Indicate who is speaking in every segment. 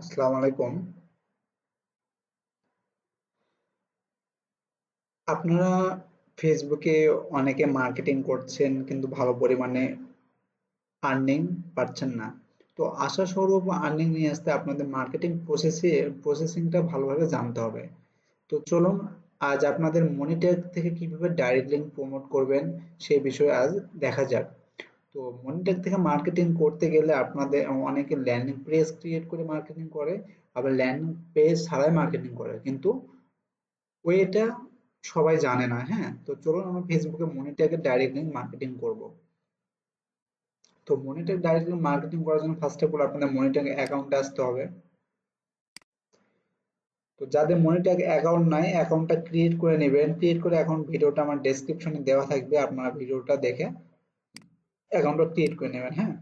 Speaker 1: আসসালামু আলাইকুম। আপনারা ফেসবুকে অনেকে মার্কেটিং করছেন কিন্তু ভালো পরিমাণে আর্নিং পাচ্ছেন না। তো আশাস্বরূপ আর্নিং নিয়ে আসতে আপনাদের মার্কেটিং প্রসেসে প্রসেসিংটা ভালোভাবে জানতে হবে। তো চলুন, আজ আপনাদের মনিটর থেকে কীভাবে ডাইরেক্ট লিঙ্ক প্রমোট করবেন সেই বিষয়ে আজ দেখা যাক। তো মনিটর থেকে মার্কেটিং করতে গেলে আপনাদের অনেকে ল্যান্ডিং পেজ ক্রিয়েট করে মার্কেটিং করে, আবার ল্যান্ডিং পেজ ছাড়াই মার্কেটিং করে। কিন্তু ওইটা সবাই জানে না হ্যাঁ? তো চলুন আমরা ফেসবুকে মনিটরকে ডাইরেক্ট লিঙ্ক মার্কেটিং করব। তো মনিটর ডাইরেক্ট লিঙ্ক মার্কেটিং করার জন্য ফার্স্ট অফ অল আপনাদের মনিটর অ্যাকাউন্টে আসতে হবে। তো যাদের মনিটর অ্যাকাউন্ট নাই অ্যাকাউন্টটা ক্রিয়েট করে নেবেন। ক্রিয়েট করে অ্যাকাউন্ট ভিডিওটা আমার ডেসক্রিপশনে দেওয়া থাকবে, আপনারা ভিডিওটা দেখে অ্যাকাউন্টটা ক্রিয়েট করে নেবেন হ্যাঁ?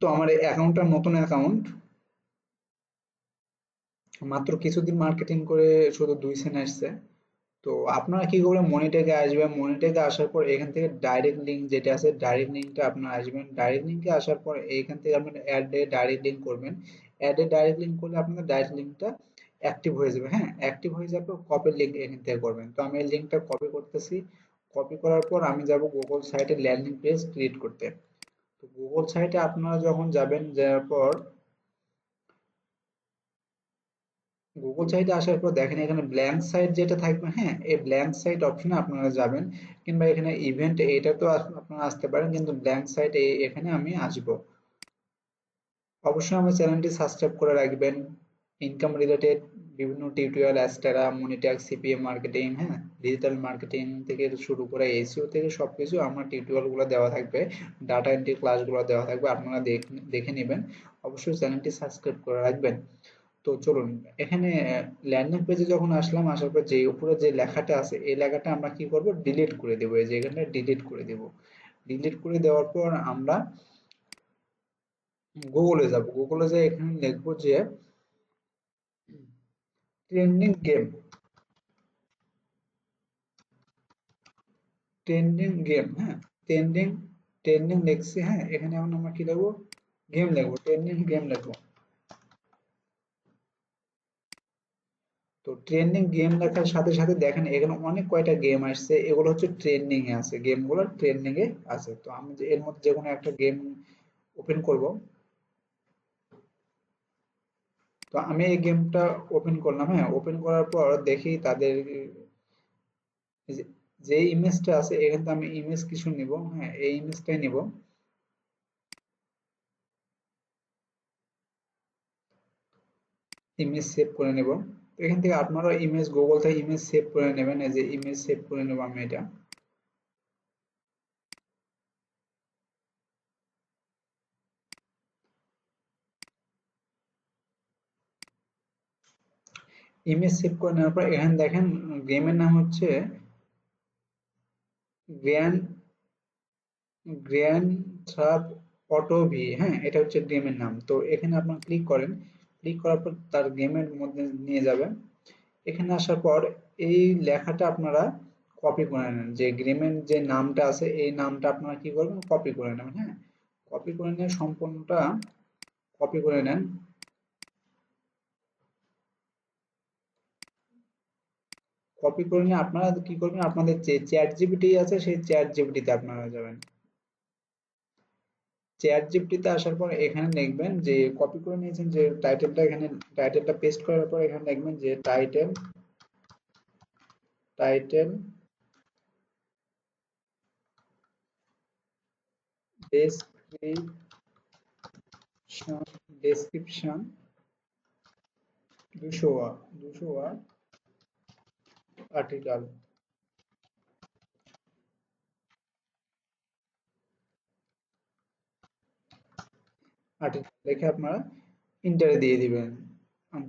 Speaker 1: তো আমার এই অ্যাকাউন্টটা নতুন অ্যাকাউন্ট মাত্র কিছুদিন মার্কেটিং করে শুধু দুই সেন আসছে। তো আপনারা কি করবেন মনিটেকে আসবেন? মনিটেকে আসার পর এখান থেকে ডাইরেক্ট লিঙ্ক যেটা আছে ডাইরেক্ট লিঙ্কটা আপনারা আসবেন। ডাইরেক্ট লিঙ্কে আসার পর এখান থেকে আপনারা অ্যাডে ডাইরেক্ট লিঙ্ক করবেন। অ্যাডে ডাইরেক্ট লিঙ্ক করলে আপনাদের ডাইরেক্ট লিঙ্কটা অ্যাক্টিভ হয়ে যাবে হ্যাঁ? অ্যাক্টিভ হয়ে যাওয়ার পর কপির লিঙ্ক এখান থেকে করবেন। তো আমি এই লিঙ্কটা কপি করতেছি। কপি করার পর আমি যাব গুগল সাইটে ল্যান্ডিং পেজ ক্রিয়েট করতে। তো গুগল সাইটে আপনারা যখন যাবেন, যাওয়ার পর গুগল সাইটে আসার পর দেখেন এখানে ব্ল্যাঙ্ক সাইট যেটা থাকবে হ্যাঁ এই ব্ল্যাঙ্ক সাইট অপশনে আপনারা যাবেন। কিংবা এখানে ইভেন্ট এটা তো আপনারা আসতে পারেন, কিন্তু ব্ল্যাঙ্ক সাইট এখানে আমি আসব। অবশ্যই আমার চ্যানেলটি সাবস্ক্রাইব করে রাখবেন। ইনকাম রিলেটেড বিভিন্ন tutorial Adsterra Monetag CPM marketing হ্যাঁ? ডিজিটাল মার্কেটিং থেকে শুরু করে এসিও থেকে সব সবকিছু আমার টিউটোরিয়ালগুলো দেওয়া থাকবে ডাটা এন্ট্রি ক্লাসগুলো দেওয়া থাকবে, আপনারা দেখে নেবেন। অবশ্যই চ্যানেলটি সাবস্ক্রাইব করে রাখবেন। তো চলুন, এখানে ল্যান্ডিং পেজে যখন আসলাম, আসার পর যে উপরে যে লেখাটা আছে, এই লেখাটা আমরা কি করব? ডিলিট করে দেব, এই যে এখানে ডিলিট করে দেব। ডিলিট করে দেওয়ার পর আমরা গুগলে যাব। গুগলে যে এখানে লিখব যে ট্রেন্ডিং গেম ট্রেন্ডিং গেম হ্যাঁ? ট্রেন্ডিং ট্রেন্ডিং লিখছি হ্যাঁ? এখানে এখন আমরা কি লিখব গেম লিখব ট্রেন্ডিং গেম লিখব তো ট্রেন্ডিং গেম লেখার সাথে সাথে দেখেন, এখানে অনেক কয়টা গেম আসছে, এগুলো হচ্ছে ট্রেন্ডিং এ আছে গেমগুলো ট্রেন্ডিং এ আছে। তো আমি এর মধ্যে যে কোনো একটা গেম ওপেন করব। তো আমি এই গেমটা ওপেন করলাম হ্যাঁ ওপেন করার পর দেখি তাদের যে ইমেজটা আছে এখান থেকে আমি ইমেজ কিছু নিব হ্যাঁ এই ইমেজটাই নিব। ইমেজ সেভ করে নেব। এখান থেকে আপনারা ইমেজ গুগল থেকে ইমেজ সেভ করে নেবেন, এই যে ইমেজ সেভ করে নেব আমি এটা। ইমেজ সেভ করে নেওয়ার পর এখানে দেখেন গেমের নাম হচ্ছে grand grand trap auto V হ্যাঁ? এটা হচ্ছে গেমের নাম। তো এখানে আপনারা ক্লিক করেন ক্লিক করার পর তার গেমের মধ্যে নিয়ে যাবেন। এখানে আসার পর এই লেখাটা আপনারা কপি করে নেন। যে গেমের যে নামটা আছে, এই নামটা আপনারা কি করবেন? কপি করে নেবেন হ্যাঁ? কপি করে নিয়ে সম্পূর্ণটা কপি করে নেন। কপি করে নিয়ে আপনারা কি করবেন? আপনাদের যে চ্যাট জিপিটি আছে, সেই চ্যাট জিপিটিতে আপনারা যাবেন। চ্যাট জিপিটিতে আসার পর এখানে লিখবেন যে কপি করে নিয়েছেন যে টাইটেলটা এখানে টাইটেলটা পেস্ট করার পর এখানে লিখবেন যে টাইটেল টাইটেল ডেসক্রিপশন ডেসক্রিপশন দুশো ওয়ার্ড দুশো ওয়ার্ড আর্টিকেল আর্টিকেল লিখে আপনারা ইন্টারে দিয়ে দিবেন।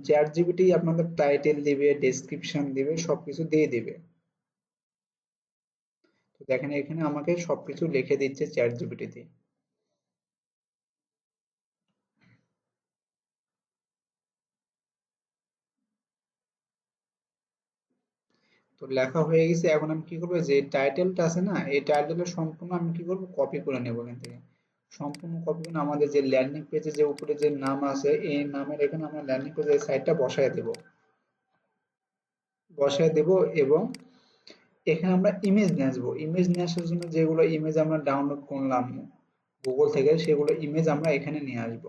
Speaker 1: চ্যাট জিপিটি আপনাদের টাইটেল দিবে ডেসক্রিপশন দিবে, সবকিছু দিয়ে দিবে। তো দেখেন এখানে আমাকে সবকিছু লিখে দিচ্ছে চ্যাট জিপিটিতে তো লেখা হয়ে গেছে, এখন আমি কি করব? যে টাইটেলটা আছে না, এই টাইটেলের সম্পূর্ণ আমি কি করব? কপি করে নেব এখান থেকে। সম্পূর্ণ কপি করে আমাদের যে ল্যান্ডিং পেজে যে উপরে যে নাম আছে, এই নামের এখানে আমরা ল্যান্ডিং পেজের সাইটটা বসায় দেব। বসায় দেব এবং এখানে আমরা ইমেজ নিয়ে আসব। ইমেজ নিয়ে আসার জন্য যেগুলো ইমেজ আমরা ডাউনলোড করলাম গুগল থেকে, সেগুলো ইমেজ আমরা এখানে নিয়ে আসব।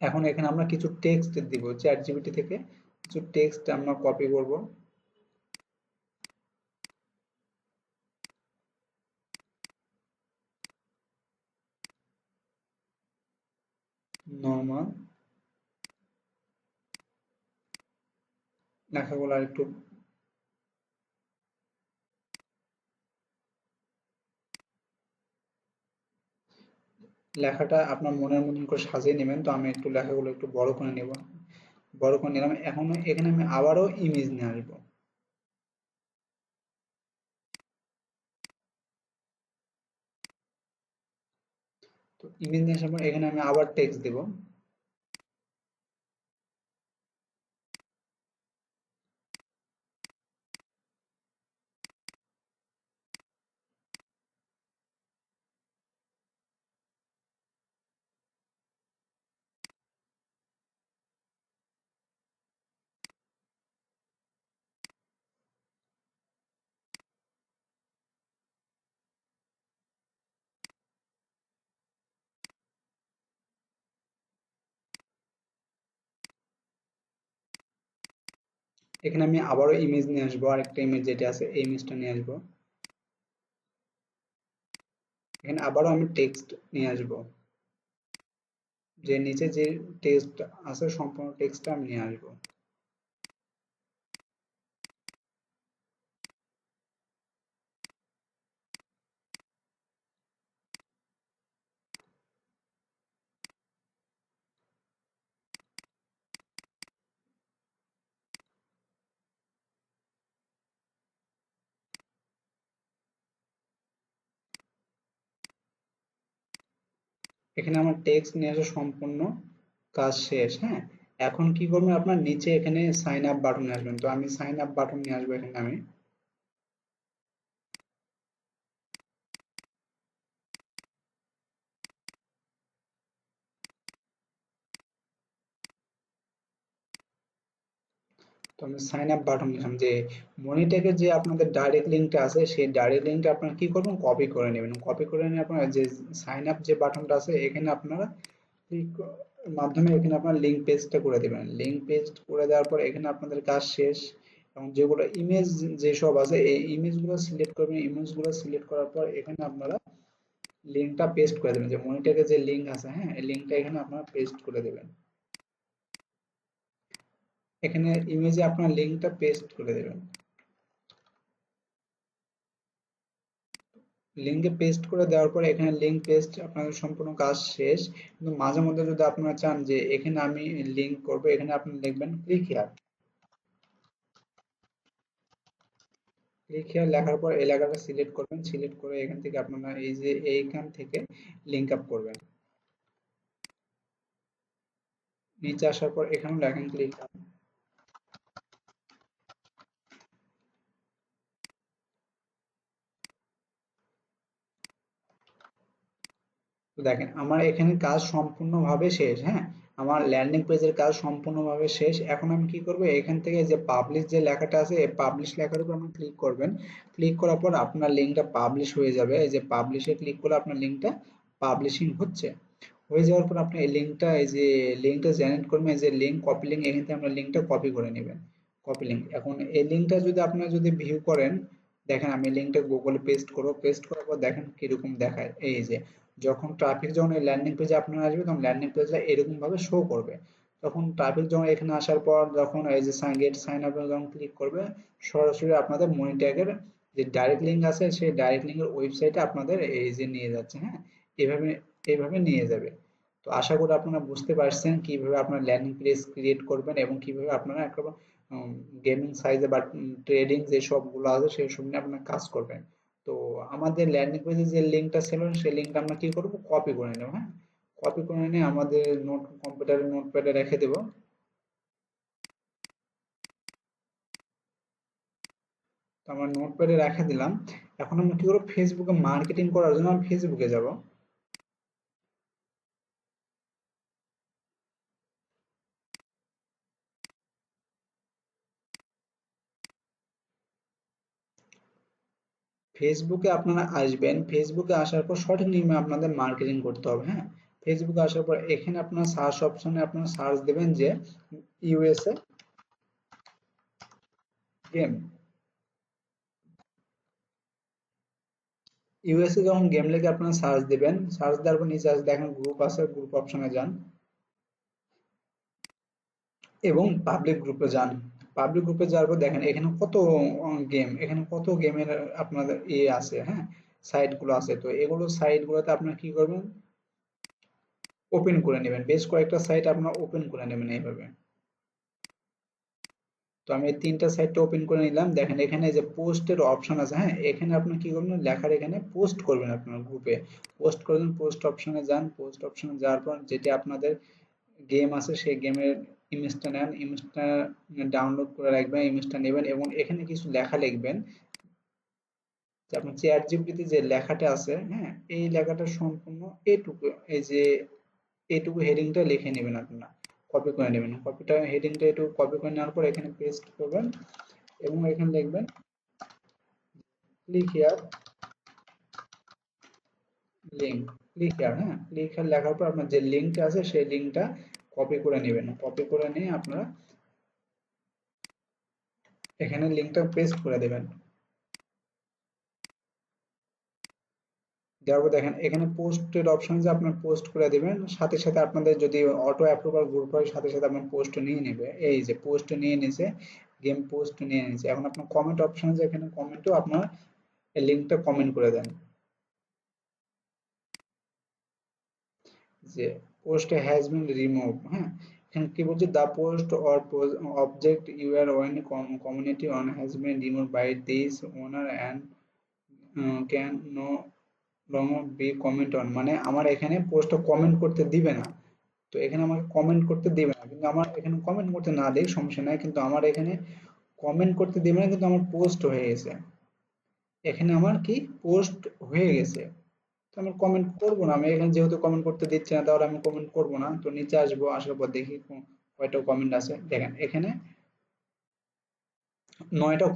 Speaker 1: এখন এখানে আমরা কিছু টেক্সট দিব চ্যাট জিপিটি থেকে। কিছু টেক্সট আমরা কপি করব। নর্মাল লেখাগুলো আর একটু লেখাটা আপনার মনের মতন করে সাজিয়ে নেবেন, তো আমি একটু লেখাগুলো একটু বড় করে নেব। বড় করে নিলাম এখন এখানে আমি আবারও ইমেজ নিয়ে আসব। তো ইমেজ নিয়ে আসার পর এখানে আমি আবার টেক্সট দেব। এখানে আমি আবারও ইমেজ নিয়ে আসব আর একটা ইমেজ যেটা আছে, এই ইমেজটা নিয়ে আসব। এখানে আবারও আমি টেক্সট নিয়ে আসব। যে নিচে যে টেক্সট আছে, সম্পূর্ণ টেক্সটটা আমি নিয়ে আসব। এখানে আমার টেক্সট নিয়ে আসা সম্পূর্ণ, কাজ শেষ হ্যাঁ? এখন কি করবেন আপনার নিচে এখানে সাইন আপ বাটন আসবেন। তো আমি সাইন আপ বাটন নিয়ে আসব এখানে আমি। তো আমি সাইন আপ বাটন দিলাম যে মনিটেকের যে আপনাদের ডাইরেক্ট লিঙ্কটা আছে, সেই ডাইরেক্ট লিঙ্কটা আপনারা কি করবেন? কপি করে নেবেন। কপি করে নিয়ে আপনারা যে সাইন আপ যে বাটনটা আছে, এখানে আপনারা ক্লিক মাধ্যমে এখানে আপনার লিঙ্ক পেজটা করে দেবেন। লিঙ্ক পেস্ট করে দেওয়ার পর এখানে আপনাদের কাজ শেষ। এবং যেগুলো ইমেজ যেসব আছে, এই ইমেজগুলো সিলেক্ট করবেন। ইমেজগুলো সিলেক্ট করার পর এখানে আপনারা লিঙ্কটা পেস্ট করে দেবেন। যে মনিটেকের যে লিঙ্ক আছে হ্যাঁ এই লিঙ্কটা এখানে আপনারা পেস্ট করে দেবেন। এখানে ইমেজে আপনার লিঙ্কটা পেস্ট করে দেবেন। লিঙ্কে পেস্ট করে দেওয়ার পরে এখানে লিঙ্ক পেস্ট আপনাদের সম্পূর্ণ কাজ শেষ। কিন্তু মাঝে মধ্যে যদি আপনারা চান যে এখানে আমি লিঙ্ক করব, এখানে আপনি লিখবেন ক্লিক হিয়ার ক্লিক হিয়ার লেখার পর এই লেখাটা সিলেক্ট করবেন। সিলেক্ট করে এখান থেকে আপনারা এই যে এইখান থেকে লিঙ্ক আপ করবেন। নিচে আসার পর এখানে লেখেন ক্লিক আপ তো দেখেন, আমার এখানে কাজ সম্পূর্ণভাবে শেষ হ্যাঁ? আমার ল্যান্ডিং পেজের কাজ সম্পূর্ণভাবে শেষ। এখন আমি কি করব? এখান থেকে যে পাবলিশ যে লেখাটা আছে, এই পাবলিশ লেখার উপর আপনি ক্লিক করবেন। ক্লিক করার পর আপনার লিঙ্কটা পাবলিশ হয়ে যাবে। এই যে পাবলিশে ক্লিক করলে আপনার লিঙ্কটা পাবলিশিং হচ্ছে। হয়ে যাওয়ার পর আপনি এই লিঙ্কটা এই যে লিঙ্কটা জেনারেট করবেন, এই যে লিঙ্ক কপি লিঙ্ক এখান থেকে আপনার লিঙ্কটা কপি করে নেবেন। কপি লিঙ্ক এখন এই লিঙ্কটা যদি আপনারা যদি ভিউ করেন, দেখেন আমি লিঙ্কটা গুগলে পেস্ট করব। পেস্ট করার পর দেখেন কীরকম দেখায়। এই যে যখন ট্রাফিক যখন এই ল্যান্ডিং পেজে আপনার আসবে তখন ল্যান্ডিং পেজটা এরকম ভাবে শো করবে। তখন ট্রাফিক যখন এখানে আসার পর যখন এই যে গেট সাইন আপ যখন ক্লিক করবে, সরাসরি আপনাদের মনি ট্যাগের যে ডাইরেক্ট লিঙ্ক আছে, সেই ডাইরেক্ট লিঙ্কের ওয়েবসাইটে আপনাদের এই যে নিয়ে যাচ্ছে হ্যাঁ? এভাবে এভাবে নিয়ে যাবে। তো আশা করি আপনারা বুঝতে পারছেন কীভাবে আপনারা ল্যান্ডিং পেজ ক্রিয়েট করবেন এবং কীভাবে আপনারা একটা গেমিং সাইজে বা ট্রেডিং যে সবগুলো আছে, সেই সব নিয়ে আপনারা কাজ করবেন। তো আমাদের ল্যান্ডিং পেজে যে লিঙ্কটা ছিল, সেই লিঙ্কটা আমরা কি করব? কপি করে নেব হ্যাঁ? কপি করে নিয়ে আমাদের নোট কম্পিউটারের নোটপ্যাডে রেখে দেব। তো আমরা নোটপ্যাডে রেখে দিলাম। এখন আমি কি করব? ফেসবুকে মার্কেটিং করার জন্য আমি ফেসবুকে যাব। ফেসবুকে আপনারা আসবেন। ফেসবুকে আসার পর সঠিক নিয়মে আপনাদের মার্কেটিং করতে হবে হ্যাঁ? ফেসবুকে আসার পর এখানে আপনার সার্চ অপশনে আপনারা সার্চ দেবেন যে ইউএসএ গেম ইউএসএ যখন গেম লেগে আপনারা সার্চ দিবেন সার্চ দেওয়ার পর নিচে আসে দেখেন গ্রুপ আছে গ্রুপ অপশনে যান। এবং পাবলিক গ্রুপে যান। পাবলিক গ্রুপে যাওয়ার পর দেখেন, এখানে কত গেম এখানে কত গেমের আপনাদের ইয়ে আছে হ্যাঁ? সাইটগুলো আছে। তো এগুলো সাইট গুলোতে আপনারা কি করবেন? ওপেন করে নেবেন। বেশ কয়েকটা সাইট আপনারা ওপেন করে নেবেন এইভাবে। তো আমি তিনটা সাইটটা ওপেন করে নিলাম। দেখেন, এখানে যে পোস্টের অপশন আছে হ্যাঁ? এখানে আপনি কি করবেন? লেখার এখানে পোস্ট করবেন আপনার গ্রুপে পোস্ট করবেন পোস্ট অপশনে যান। পোস্ট অপশনে যাওয়ার পর যেটি আপনাদের গেম আছে, সেই গেমের ইমেজটা নেন ইমেজটা ডাউনলোড করে রাখবেন ইমেজটা নেবেন এবং এখানে কিছু লেখা লিখবেন। যে আপনার চ্যাট জিপিটিতে যে লেখাটা আছে হ্যাঁ এই লেখাটা সম্পূর্ণ এটুকু, এই যে এটুকু হেডিংটা লিখে নেবেন আপনারা কপি করে নেবেন। কপিটা হেডিংটা একটু কপি করে নেওয়ার পর এখানে পেস্ট করবেন এবং এখানে লিখবেন click here link click here হ্যাঁ ক্লিক হিয়ার লেখার পর আপনার যে লিঙ্কটা আছে, সেই লিঙ্কটা কপি করে নেবেন কপি করে নিয়ে আপনারা এখানে লিঙ্কটা পেস্ট করে দেবেন। দেওয়ার দেখেন, এখানে পোস্টের অপশন যে আপনার পোস্ট করে দিবেন, সাথে সাথে আপনাদের যদি অটো অ্যাপ্রুভাল গ্রুপ হয়, সাথে সাথে আপনার পোস্ট নিয়ে নেবে। এই যে পোস্ট নিয়ে নিছে গেম পোস্ট নিয়ে নিছে। এখন আপনার কমেন্ট অপশন যে এখানে কমেন্টও আপনার এই লিঙ্কটা কমেন্ট করে দেন। যে পোস্ট হ্যাজ বিন রিমুভ হ্যাঁ এখানে কি বলছে? The post or object you are one community on has been remove by this owner and can no long be comment on মানে আমার এখানে পোস্টটা কমেন্ট করতে দিবে না। তো এখানে আমাকে কমেন্ট করতে দিবে না। কিন্তু আমার এখানে কমেন্ট করতে না দেয় সমস্যা নাই। কিন্তু আমার এখানে কমেন্ট করতে দিবে না, কিন্তু আমার পোস্ট হয়ে গেছে। এখানে আমার কি? পোস্ট হয়ে গেছে। আমি কমেন্ট করব না। আমি এখানে যেহেতু কমেন্ট করতে দিচ্ছি না, তাহলে আমি কমেন্ট করব না। তো নিচে আসব, আসার পর দেখি কয়টা কমেন্ট আছে। দেখেন, এখানে নয়টা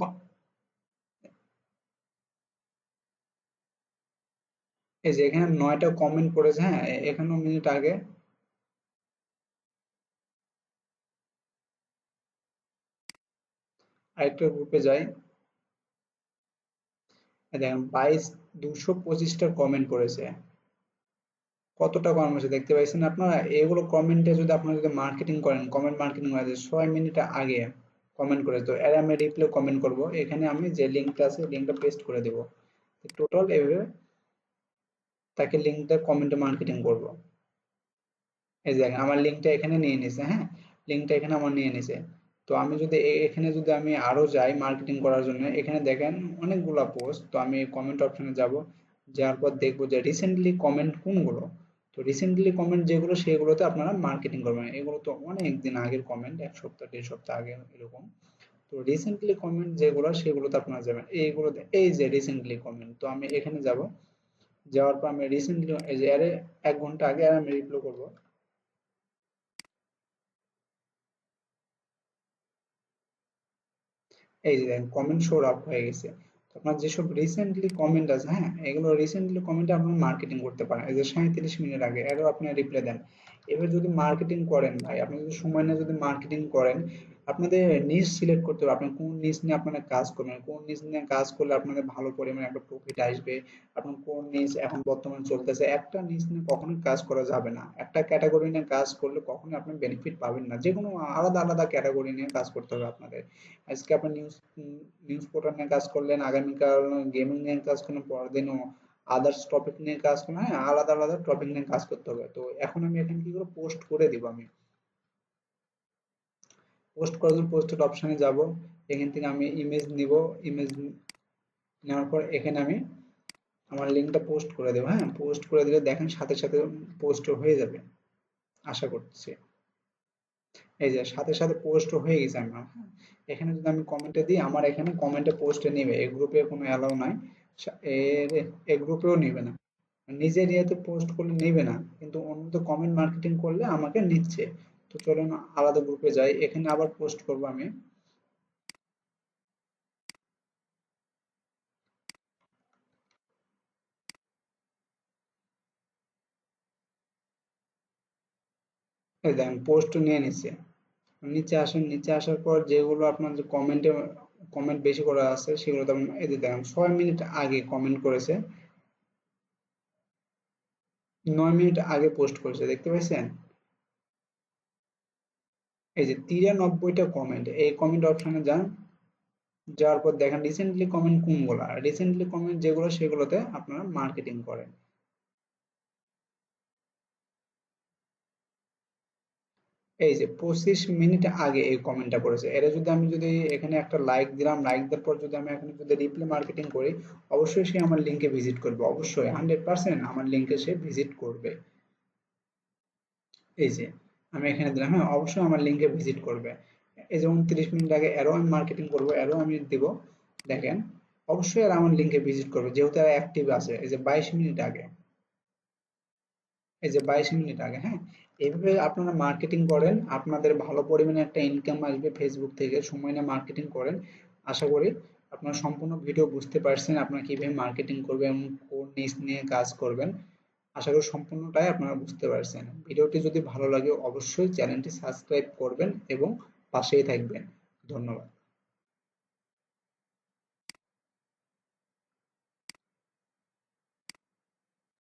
Speaker 1: এই যে এখানে নয়টা কমেন্ট পড়েছে হ্যাঁ এখানেও মিনিট আগে। আরেকটা গ্রুপে যাই। দেখেন বাইশ দুশো পঁচিশটা কমেন্ট পড়েছে কতটা কমেন্ট আছে দেখতে পাইছেন আপনারা? এগুলো কমেন্টে যদি আপনারা যদি মার্কেটিং করেন কমেন্ট মার্কেটিং করেন ছয় মিনিট আগে কমেন্ট করে তো এর আমি রিপ্লে কমেন্ট করব। এখানে আমি যে লিঙ্কটা আছে লিঙ্কটা পেস্ট করে দেব। টোটাল এভাবে তাকে লিঙ্কটা কমেন্টে মার্কেটিং করব। এই দেখেন, আমার লিঙ্কটা এখানে নিয়ে নিছে হ্যাঁ? লিঙ্কটা এখানে আমার নিয়ে নিছে। তো আমি যদি এখানে যদি আমি আরও যাই মার্কেটিং করার জন্য, এখানে দেখেন অনেকগুলা পোস্ট তো আমি কমেন্ট অপশনে যাব। যাওয়ার পর দেখব যে রিসেন্টলি কমেন্ট কোনগুলো? তো রিসেন্টলি কমেন্ট যেগুলো, সেগুলোতে আপনারা মার্কেটিং করবেন। এগুলো তো অনেক দিন আগের কমেন্ট এক সপ্তাহ, দেড় সপ্তাহ আগে এরকম। তো রিসেন্টলি কমেন্ট যেগুলো, সেগুলোতে আপনারা যাবেন। এইগুলো এই যে রিসেন্টলি কমেন্ট তো আমি এখানে যাব। যাওয়ার পর আমি রিসেন্টলি এই যে, আরে এক ঘণ্টা আগে আর আমি রিপ্লাই করব। এই যে দেখেন কমেন্ট শো আপ হয়ে গেছে। আপনার যেসব রিসেন্টলি কমেন্ট আছে হ্যাঁ এগুলো রিসেন্টলি কমেন্ট আপনি মার্কেটিং করতে পারেন। এই যে সাঁত্রিশ মিনিট আগে, এরও আপনি রিপ্লাই দেন। এবার যদি মার্কেটিং করেন ভাই, আপনি যদি সময় নিয়ে যদি মার্কেটিং করেন আপনাদের নিজ সিলেক্ট করতে হবে। আপনার কোন নিজ নিয়ে আপনারা কাজ করবেন? কোন নিজ নিয়ে কাজ করলে আপনাদের ভালো পরিমাণে একটা প্রফিট আসবে? আপনার কোন নিজ এখন বর্তমানে চলতেছে? একটা নিজ নিয়ে কখনোই কাজ করা যাবে না। একটা ক্যাটাগরি নিয়ে কাজ করলে কখনোই আপনি বেনিফিট পাবেন না। যে কোনো আলাদা আলাদা ক্যাটাগরি নিয়ে কাজ করতে হবে আপনাদের। আজকে আপনি নিউজ নিউজ পোর্টাল নিয়ে কাজ করলেন, আগামীকাল গেমিং নিয়ে কাজ করলেন পরের দিনও আদার্স টপিক নিয়ে কাজ করলেন হ্যাঁ আলাদা আলাদা টপিক নিয়ে কাজ করতে হবে। তো এখন আমি এখানে কি করে পোস্ট করে দিব আমি? পোস্ট করার জন্য পোস্টেড অপশনে যাব। এখান থেকে আমি ইমেজ নিব। ইমেজ নেওয়ার পর এখানে আমি আমার লিঙ্কটা পোস্ট করে দেবো হ্যাঁ? পোস্ট করে দিলে দেখেন সাথে সাথে পোস্ট হয়ে যাবে। আশা করছি। এই যে সাথে সাথে পোস্ট হয়ে গেছে আমার হ্যাঁ? এখানে যদি আমি কমেন্টে দিই, আমার এখানে কমেন্টে পোস্টে নেবে। এই গ্রুপে কোনো অ্যালাউ নাই। এ গ্রুপেও নেবে না। নিজের ইয়েতে পোস্ট করলে নেবে না। কিন্তু অন্যতে কমেন্ট মার্কেটিং করলে আমাকে নিচ্ছে। তো চলুন আলাদা গ্রুপে যাই। এখানে আবার পোস্ট করব আমি। দেখেন পোস্ট নিয়ে নিচ্ছে নিচে আসেন, নিচে আসার পর যেগুলো আপনার যে কমেন্টে কমেন্ট বেশি করা আছে, সেগুলো তেমন এই যে দেখেন, ছয় মিনিট আগে কমেন্ট করেছে। নয় মিনিট আগে পোস্ট করেছে, দেখতে পাচ্ছেন এই যে তিরানব্বইটা কমেন্ট এই কমেন্ট অপশনে যান। যাওয়ার পর দেখেন রিসেন্টলি কমেন্ট কোনগুলো? রিসেন্টলি কমেন্ট যেগুলো, সেগুলোতে আপনারা মার্কেটিং করেন। এই যে পঁচিশ মিনিট আগে এই কমেন্টটা করেছে। এটা যদি আমি যদি এখানে একটা লাইক দিলাম লাইক দেওয়ার পর যদি আমি এখানে যদি রিপ্লে মার্কেটিং করি, অবশ্যই সে আমার লিঙ্কে ভিজিট করবে। অবশ্যই হান্ড্রেড পার্সেন্ট আমার লিঙ্কে সে ভিজিট করবে। এই যে আমি এখানে দিলাম। হ্যাঁ অবশ্যই আমার লিঙ্কে ভিজিট করবে। এই যে উনত্রিশ মিনিট আগে এরও আমি মার্কেটিং করব এরও আমি দিব। দেখেন, অবশ্যই আর আমার লিঙ্কে ভিজিট করবে। যেহেতু এরা অ্যাক্টিভ আছে, এই যে বাইশ মিনিট আগে। এই যে বাইশ মিনিট আগে হ্যাঁ? এইভাবে আপনারা মার্কেটিং করেন, আপনাদের ভালো পরিমাণে একটা ইনকাম আসবে ফেসবুক থেকে, সময় নিয়ে মার্কেটিং করেন। আশা করি আপনারা সম্পূর্ণ ভিডিও বুঝতে পারছেন আপনারা কীভাবে মার্কেটিং করবেন, কোন নিচ নিয়ে কাজ করবেন। আশা করি সম্পূর্ণটাই আপনারা বুঝতে পারছেন। ভিডিওটি যদি ভালো লাগে অবশ্যই চ্যানেলটি সাবস্ক্রাইব করবেন এবং পাশেই থাকবেন। ধন্যবাদ।